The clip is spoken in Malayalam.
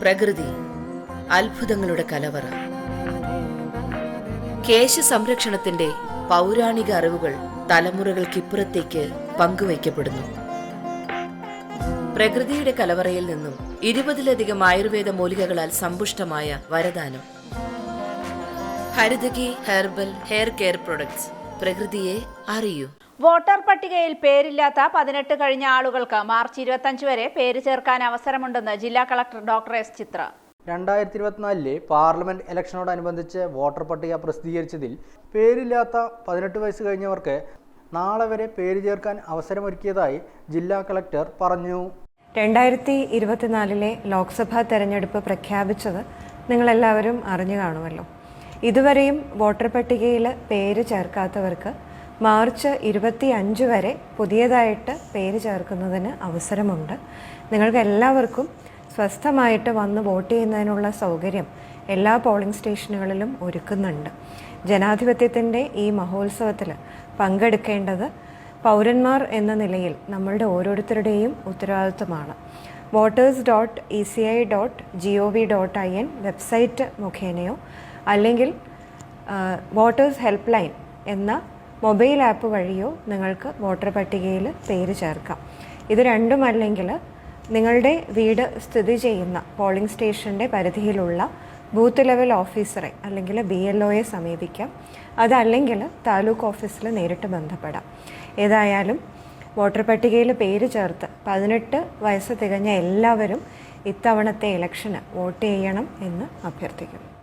പ്രകൃതി അത്ഭുതങ്ങളുടെ കലവറ. കേശ സംരക്ഷണത്തിന്റെ പൗരാണിക അറിവുകൾ തലമുറകൾക്കിപ്പുറത്തേക്ക് പങ്കുവയ്ക്കപ്പെടുന്നു. പ്രകൃതിയുടെ കലവറയിൽ നിന്നും ഇരുപതിലധികം ആയുർവേദ മൂലികകളാൽ സമ്പുഷ്ടമായ വരദാനം. Haritaki herbal hair care products പ്രകൃതിയെ അറിയൂ. വോട്ടർ പട്ടികയിൽ പേരില്ലാത്ത പതിനെട്ട് കഴിഞ്ഞ ആളുകൾക്ക് മാർച്ച് ഇരുപത്തഞ്ച് വരെ പേര് ചേർക്കാൻ അവസരമുണ്ടെന്ന് ജില്ലാ കളക്ടർ ഡോക്ടർ എസ് ചിത്ര. രണ്ടായിരത്തി ഇരുപത്തിനാലിലെ പാർലമെന്റ് ഇലക്ഷനോടനുബന്ധിച്ച് വോട്ടർ പട്ടിക പ്രസിദ്ധീകരിച്ചതിൽ പേരില്ലാത്ത പതിനെട്ട് വയസ്സ് കഴിഞ്ഞവർക്ക് നാളെ വരെ പേര് ചേർക്കാൻ അവസരമൊരുക്കിയതായി ജില്ലാ കളക്ടർ പറഞ്ഞു. രണ്ടായിരത്തി ഇരുപത്തിനാലിലെ ലോക്സഭാ തെരഞ്ഞെടുപ്പ് പ്രഖ്യാപിച്ചത് നിങ്ങളെല്ലാവരും അറിഞ്ഞു കാണുമല്ലോ. ഇതുവരെയും വോട്ടർ പട്ടികയിൽ പേര് ചേർക്കാത്തവർക്ക് മാർച്ച് ഇരുപത്തി അഞ്ച് വരെ പുതിയതായിട്ട് പേര് ചേർക്കുന്നതിന് അവസരമുണ്ട്. നിങ്ങൾക്ക് എല്ലാവർക്കും സ്വസ്ഥമായിട്ട് വന്ന് വോട്ട് ചെയ്യുന്നതിനുള്ള സൗകര്യം എല്ലാ പോളിംഗ് സ്റ്റേഷനുകളിലും ഒരുക്കുന്നുണ്ട്. ജനാധിപത്യത്തിന്റെ ഈ മഹോത്സവത്തിൽ പങ്കെടുക്കേണ്ടത് പൗരന്മാർ എന്ന നിലയിൽ നമ്മളുടെ ഓരോരുത്തരുടെയും ഉത്തരവാദിത്വമാണ്. Voters dot E C I dot G O V dot I N website മുഖേനയോ അല്ലെങ്കിൽ വോട്ടേഴ്സ് ഹെൽപ്പ് ലൈൻ എന്ന മൊബൈൽ ആപ്പ് വഴിയോ നിങ്ങൾക്ക് വോട്ടർ പട്ടികയിൽ പേര് ചേർക്കാം. ഇത് രണ്ടുമല്ലെങ്കിൽ നിങ്ങളുടെ വീട് സ്ഥിതി ചെയ്യുന്ന പോളിംഗ് സ്റ്റേഷന്റെ പരിധിയിലുള്ള ബൂത്ത് ലെവൽ ഓഫീസറെ അല്ലെങ്കിൽ ബി എൽ ഒയെ സമീപിക്കാം. അതല്ലെങ്കിൽ താലൂക്ക് ഓഫീസിൽ നേരിട്ട് ബന്ധപ്പെടാം. ഏതായാലും വോട്ടർ പട്ടികയിൽ പേര് ചേർത്ത് പതിനെട്ട് വയസ്സ് തികഞ്ഞ എല്ലാവരും ഇത്തവണത്തെ ഇലക്ഷന് വോട്ട് ചെയ്യണം എന്ന് അഭ്യർത്ഥിക്കുന്നു.